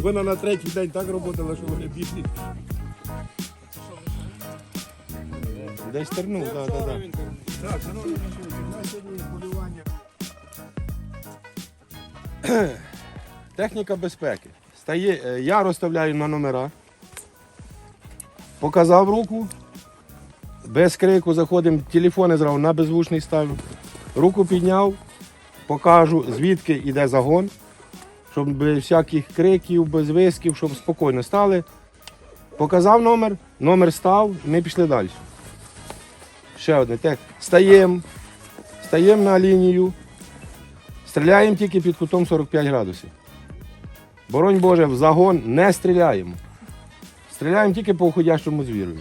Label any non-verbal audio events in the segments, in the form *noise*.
І вона на третій день так роботала, що вони бідні. Десь тернув, так, шановні сьогодні полювання. *coughs* Техніка безпеки. Стає, е, я розставляю на номера. Показав руку. Без крику заходимо, телефони зразу на беззвучний ставлю. Руку підняв, покажу, звідки йде загон, щоб без всяких криків, без висків, щоб спокійно стали. Показав номер, номер став, ми пішли далі. Ще одне. Так, стаємо, стаємо на лінію, стріляємо тільки під кутом 45 градусів. Боронь Боже, в загон не стріляємо. Стріляємо тільки по уходящому звірові.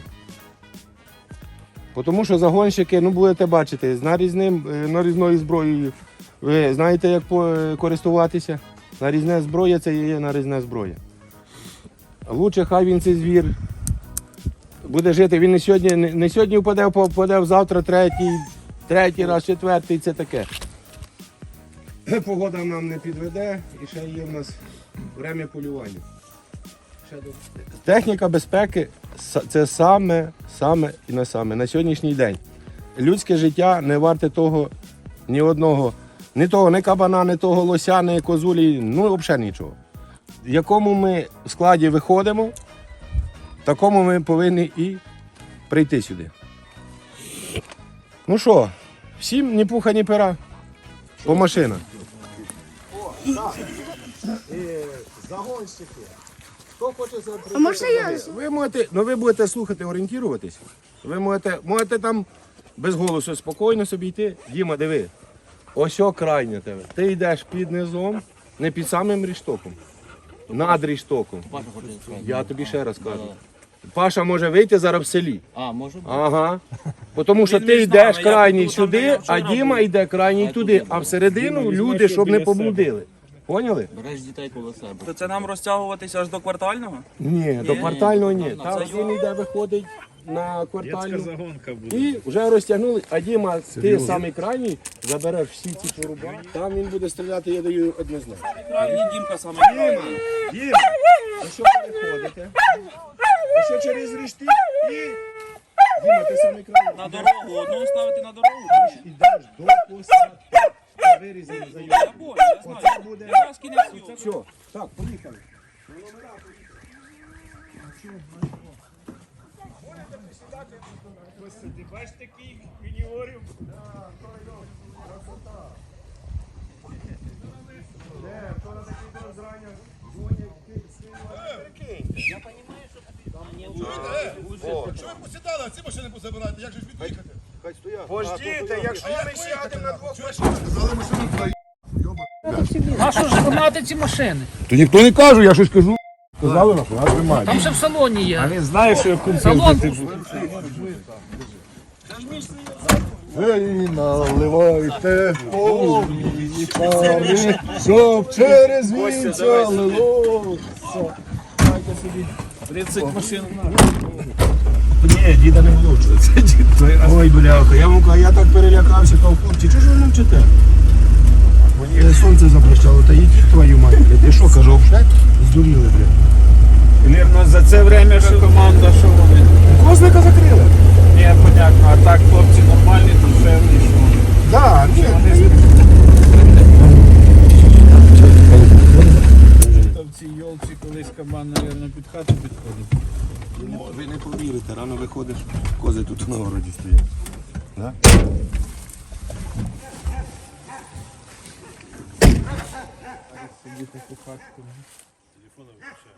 Тому що загонщики, ну будете бачити, з нарізним, е, нарізною зброєю. Ви знаєте, як е, користуватися? Нарізна зброя це є нарізна зброя. Лучше хай він цей звір буде жити. Він не сьогодні, не, сьогодні впаде, впаде завтра третій, третій раз, четвертий, це таке. *clears throat* Погода нам не підведе і ще є в нас время полювання. Ще до- Техніка безпеки це саме, саме і на саме на сьогоднішній день. Людське життя не варте того ні одного, ні того, ні кабана, ні того лося, ні козулі, ну взагалі нічого. В якому ми складі виходимо, такому ми повинні і прийти сюди. Ну що, всім ні пуха, ні пера. По машинах. Загонщики. Хто хоче А можна я? ви можете, ну ви будете слухати, орієнтуватись. Ви можете, можете там без голосу спокійно собі йти. Діма, диви. Ось крайня тебе. Ти йдеш під низом, не під самим ріштоком. Над ріштоком. Я тобі ще раз кажу. Паша може вийти зараз в селі. А, може бути. Ага. Бо Тому що Він ти йдеш я крайній там, сюди, а вчора Діма був. йде крайній туди, а всередину люди, щоб не поблудили. Поняли? Береш дітей коло себе. То це нам розтягуватися аж до квартального? Ні, до квартального ні, Там він йде, виходить на Детська загонка буде. І вже розтягнули, а Діма, ти самий крайній, забереш всі ці поруба. Там він буде стріляти, я даю однозначно. Крайній Дімка саме. Діма, а що переходите? А що через рішти? І... Діма, ти самий крайній. На дорогу, одного ставити на дорогу. Ідеш до посадки. Вирізані за Я понял. Оце буде. Все, так, поїхали. Ти бачиш таких юніорів? Що ви посідали, а ці машини позабирати, як же ж від'їхати? Хай стоять. Пождіте, якщо Як ми сядемо на двох сказали. А що ж маєте ці машини? То ніхто не каже, я щось кажу. Сказали нахуй, а тримай. Там ще в салоні є. А Він знає, що я купив. Салон Ви наливайте повні пари, щоб через вінця лило. 30 машин. Ні, діда не влучили. Це дід. Ой, бляха, я вам кажу, я так перелякався, кажу, хлопці, чого ж ви мовчите? Мені сонце запрещало, та їдь твою мать, блядь. Ти що, кажу? Здуріли, блядь. Вірно, за це время, що команда, що вони. Козника закрили. Ні, понятно, а так хлопці нормальні, душевні, що вони. Да, ні, В цій йолці колись кабан, мабуть, під хату підходить. ви не повірите, рано виходиш, кози тут на городі стоять. собачку. Телефона выключаю.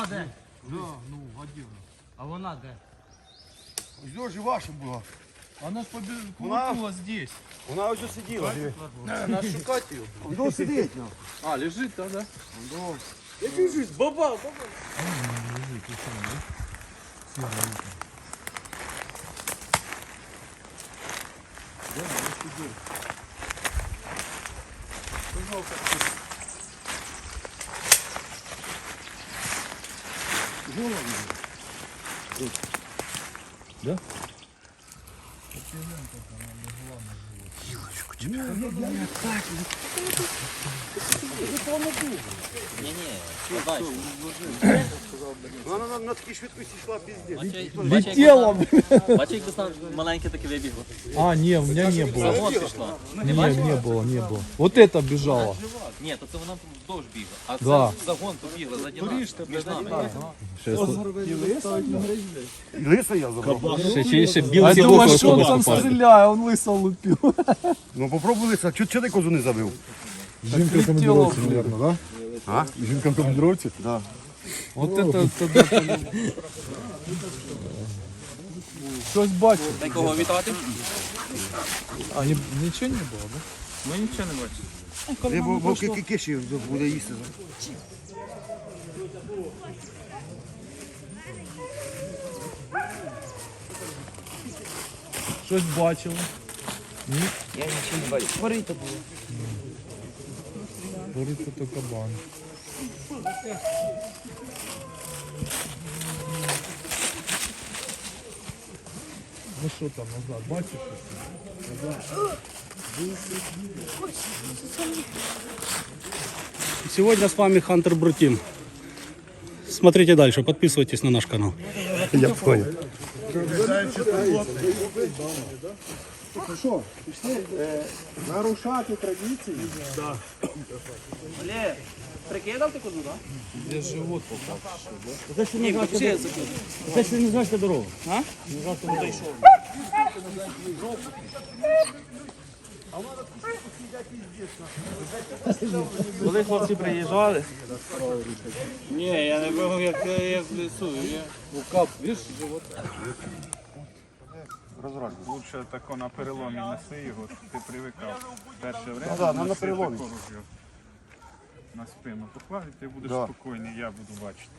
Вона де? Ну, годівна. А вона де? Ось ж ваша була. Вона ж Вона- побігла здесь. Вона ось тут сиділа. диви. Надо шукати її. *laughs* Вона сидить. ну. А, лежить там, да? Голову. Да? Попілянка там, але головна жила. Вона на, на такій швидкості йшла пізді. Летіло! Бачиш, як там маленьке таке вибігло. А, не, у меня не было. Загон пішла. Не, не было, не было. Вот это бежало. Ні, то це вона вздовж бігла. А це Да. загон побігла заді нас. Між нами. Лиса я забрав. Ще, ще А я думаю, что он там стреляет, он лысо лупил. Ну попробуй лиса. Чого чого ти козу не забив? Жінка в командировці, наверное, да? А? Жінка в командировці? Да. Вот это тогда... Щось бачив. Дай кого вітати? А, ні- нічого не було, да? Ми нічого не бачимо. Бо, бо киші буде їсти. Щось бачили. Я нічого не бачу. Смотрите було. Бориться то кабан. Ну що там назад, бачиш? Сегодня с вами Хантер Брутин. Смотрите дальше, подписывайтесь на наш канал. Я понял. Нарушати традиції. Прикидав ти куди, так? Де живот попав? Це ще не знаєте дорогу. Коли хлопці приїжджали? Ні, я не був як, як в лісу. Я... Кап, видиш, живот. Лучше тако на переломі неси його, щоб ти привикав. Перше время да, на неси переломі. тако на спину поклав і ти будеш Да. спокійний, я буду бачити.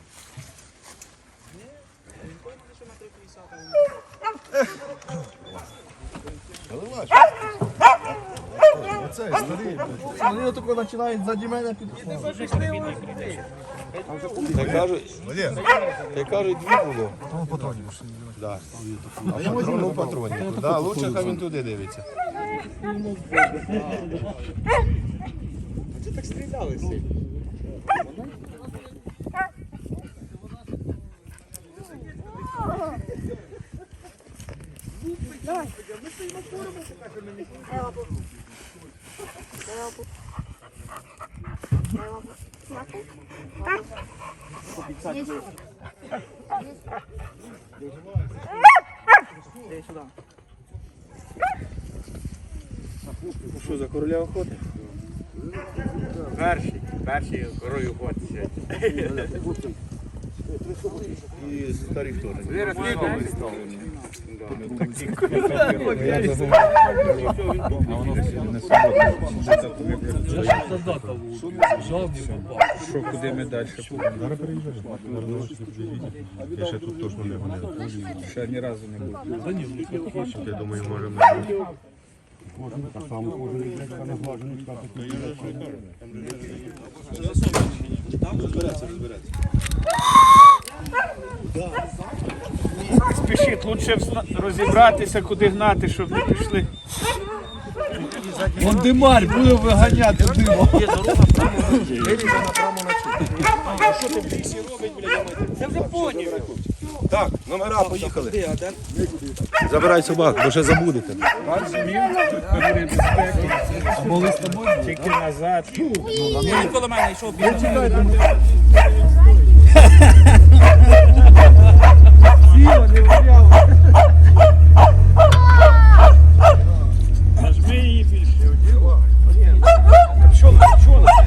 Вони тако починають заді мене підходити. Та кажуть, та кажуть, дві було. Да. А патрон у патроні. Да, лучше хай він туди дивиться. Що за короля охоти? Перший, перший корою охоті. І старих теж. Що, куди ми? Я ще тут точно не гонив. Ще ні разу не було. Я думаю, можемо. Спішіть, лучше розібратися, куди гнати, щоб не пішли. Вон димарь буде виганяти димом. Так, номера поїхали. Забирай собак, бо ще забудете. А були з тобою? Тільки назад. Він коло мене йшов. Нажми її більше. Тікай!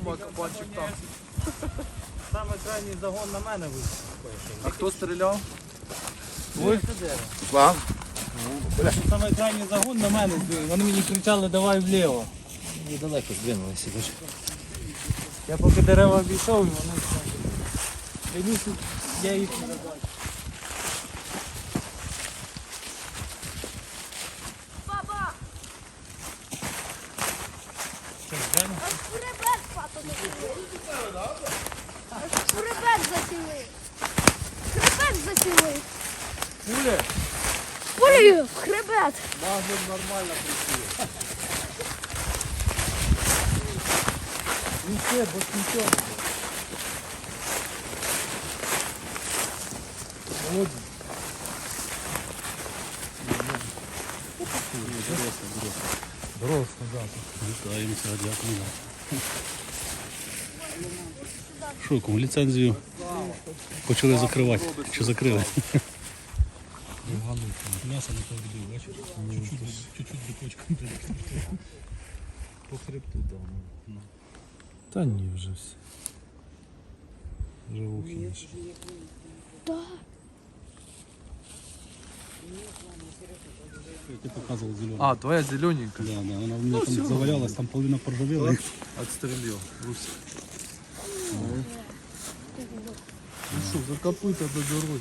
Думаю, кабанчик там. Саме крайній загон на мене вийшов. А хто стріляв? Вам? Саме крайній загон на мене. Вони мені кричали, давай вліво. Недалеко здвинулися дуже. Я поки дерева обійшов, і вони я їх не забачив. Баба! Аж хребет папа засілив. Аж хребет засілив. Хребет засілив. Пуля? Пулею в хребет. Вітаємося, дякую. Що, кому ліцензію почали закривати? Чи закрили? М'ясо не повідів, бачиш? Чуть-чуть біточком. По хребту там. Та ні, вже все. Вже вухи не ще. Ти показував зелену. А, твоя зелененькая. Да, да, вона в мене там завалялась, там половина поржавела. Отстрелил. Русь. Ну що, за копыта до дороги.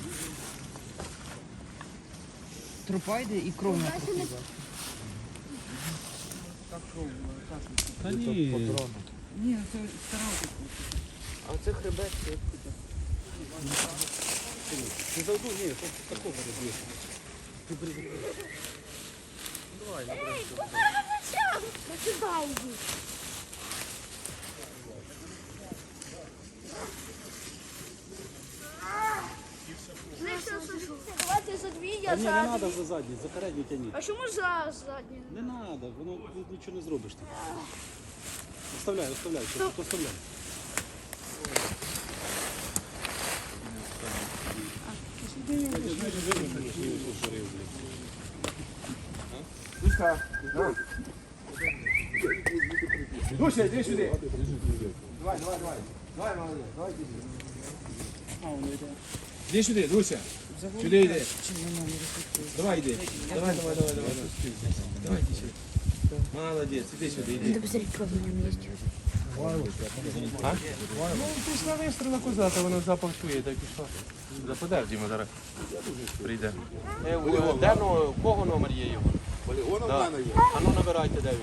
Трупа йде і кров на Та ні, Ні, це старався. А це хребет, це ти завжди, ні, такого не Ей, куди меча? Накидай їх. Давайте за дві, я Ні, не треба за задній, за передній тяніть. А чому за задні? Не треба, воно тут нічого не зробиш. Ти. Оставляй, оставляй, що тут оставляй. Дуся, йди сюди. Давай, давай, давай. Давай, молодець, давай йди. Іди сюди, Дуся. Сюди йди. Давай йди. Давай, давай, давай, давай. Давай йди сюди. Молодець, іди сюди, іди. Ну, пішла вистріла коза, то воно запах чує, так пішла. Да подождімо зараз. Прийде. Е, у- Де ну, кого номер є його? Полігона в мене є. А ну набирайте, де він.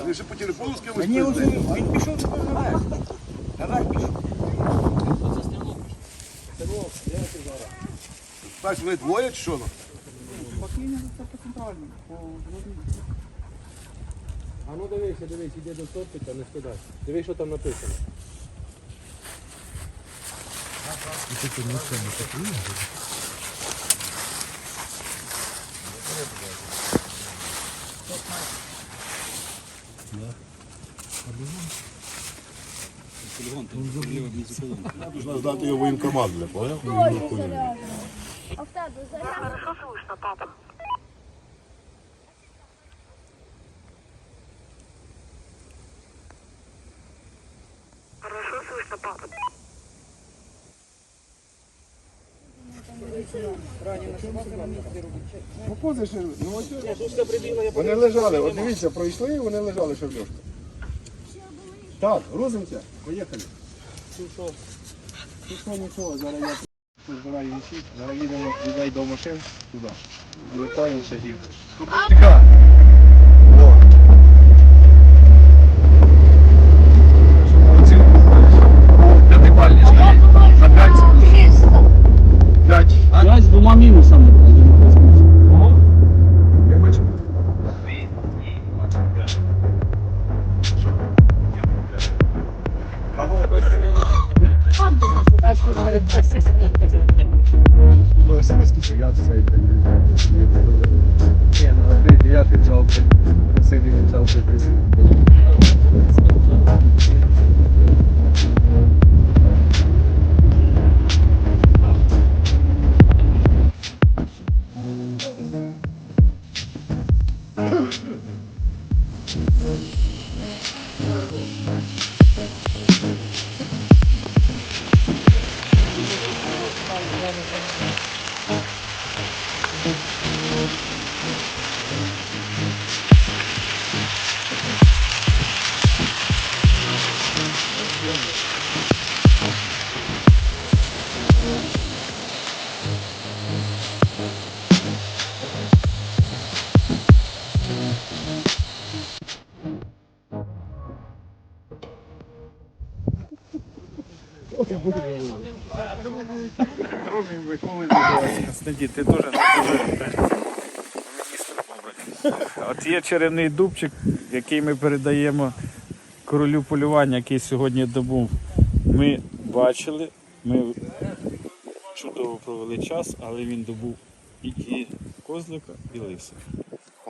Вони ще по телефону з кимось спілкуються. Він пішов наверх. Наверх пішов. Бачиш, вони двоє чи що? ну? Покинь це по центральному. по головному. А ну дивися, дивись, іди до сотика, не скидай. Дивись, що там написано. Полігон, ти вліво внизу колонки. Можна здати його воєнкомат, бля, понял? Ой, заряджено. Слышно, в Ну, позиш, ну ось. Вони лежали, от дивіться, пройшли, вони лежали ще в льошку. Так, грузимося, поїхали. Ну нічого, зараз я збираю вісі, зараз їдемо до машин туди. Вертаємося і... Сиді, ти теж От є черевний дубчик, який ми передаємо королю полювання, який сьогодні добув. Ми бачили, ми чудово провели час, але він добув і, і козлика, і лиса.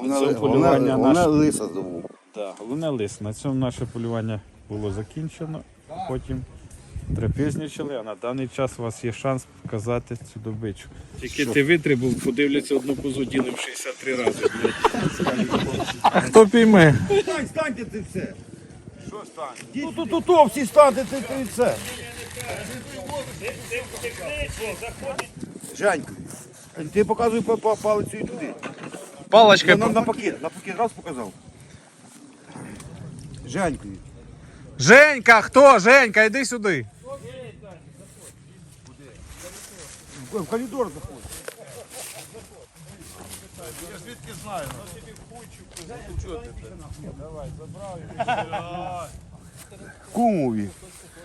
На цьому полювання наше, лиса здобув. да, головне лис. На цьому наше полювання було закінчено. Потім трапезничали, а на даний час у вас є шанс показати цю добичу. Тільки ти витребув, подивляться одну козу ділим 63 рази. А хто пійме? Стань, станьте ти все. Що стань? Ну тут тут тут всі станьте, ти ти все. Жанька, ти показуй па- па- палицю і туди. Палочка. На, на пакет, на пакет раз показав. Жаньку. Женька, хто? Женька, йди сюди. В в коридор заходь. Кумові.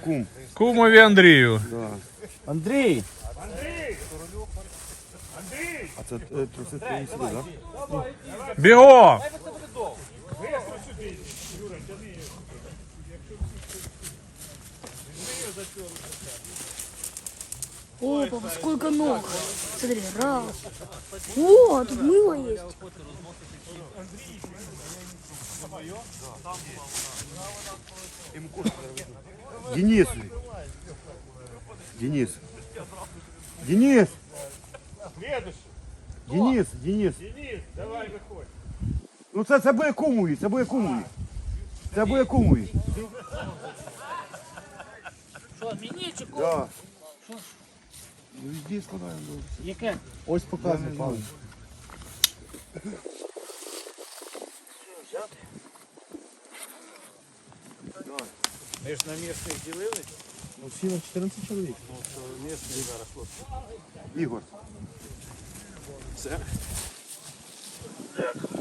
Кум. Кумові Андрію. Андрій! А це е, труси твої сюди, так? Бігом! О, папа, сколько ног. Смотри, раз. О, тут мыло есть. Денис. Денис. Денис. Денис, Денис. Денис, давай виходь. Ну це, це буде кумові, це буде кумові. Це буде кумові. Що, мені чи кому? Да. Ну йди складаємо. Яке? Ось показує, пане. Ми ж на місних ділили. Ну, всі на 14 чоловік. Ігор. О, хороший пакетик. Показуй. Саня. Ну,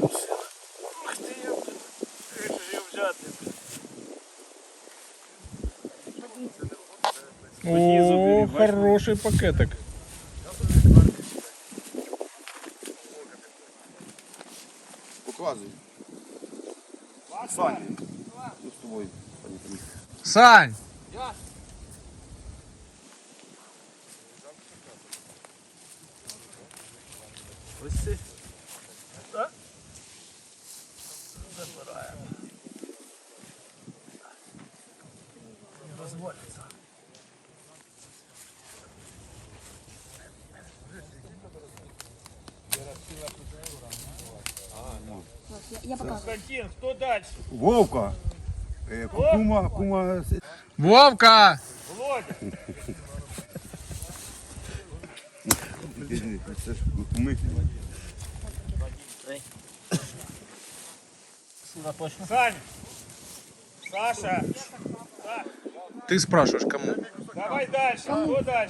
з тобою. пані Таїсія. Сань! Я, Константин, хто далі? Вовка. Е, Кума, кума. Вовка! Це ж куми. Сюда точно. Сань! Саша! Ти спрашиваєш кому? Давай далі, хто далі?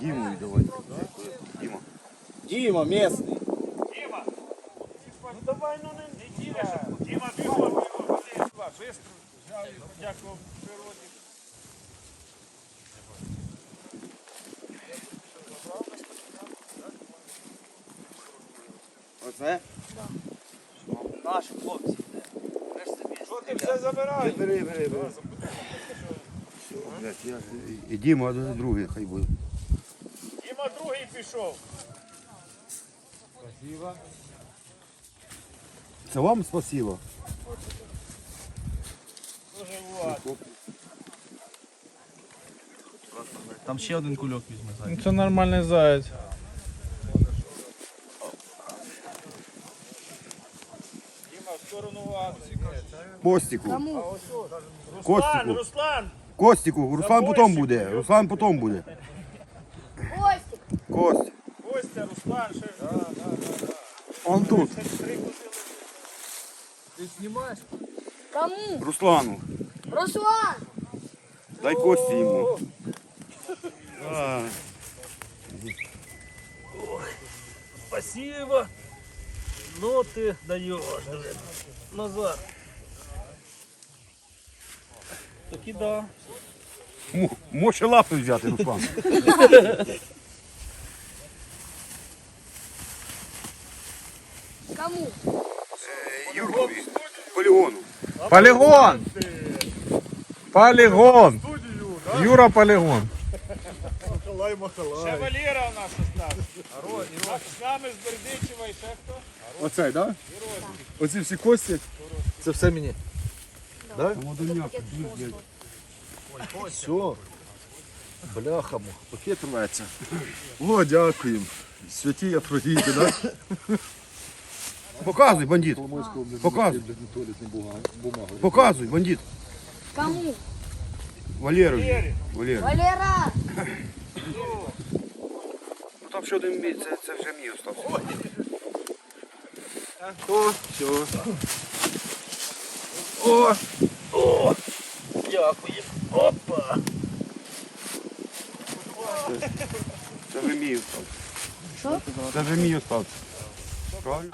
Діму давай. Діма. Діма, місний. Діма! Ну давай, ну не, не ділися. Діма, бігом, бігом. Бистро. Дякую природі. Оце? Наші хлопці. Що ти все забираєш? Бери, бери, бери. Блядь, я... І Діма, другий хай буде. Діма другий пішов. Це вам спасибо. Там ще один кульок візьме. Це нормальний заяць. Діма, в сторону вас. Костику. Кому? Руслан, Костику. Руслан! Костику. Руслан потім буде. Руслан потім буде. Кость. Костя, Руслан, ще ж. Он тут. Кому? Руслану. Руслан. Дай Кості йому. А, Спасибо. Ну ти даєш. Назар. Таки да. Може лапи взяти, Руслан. *laughs* Полігон! Полігон! Юра Полігон. Ще Валера у нас остався. З нами з Бердичева і ще хто? Оцей, так? Оці всі кості. Це все мені. Все. Бляха, пакет рветься. О, дякуємо. Святі Афродіти, так? Показуй, бандит. Показуй. Показуй, бандит. Кому? Валеру. Валеру. Валера. Ну там ще один мій, це, це вже мій остався. О, все. Дякую. Опа. Це вже мій остався. Що? Це вже мій остався. Правильно?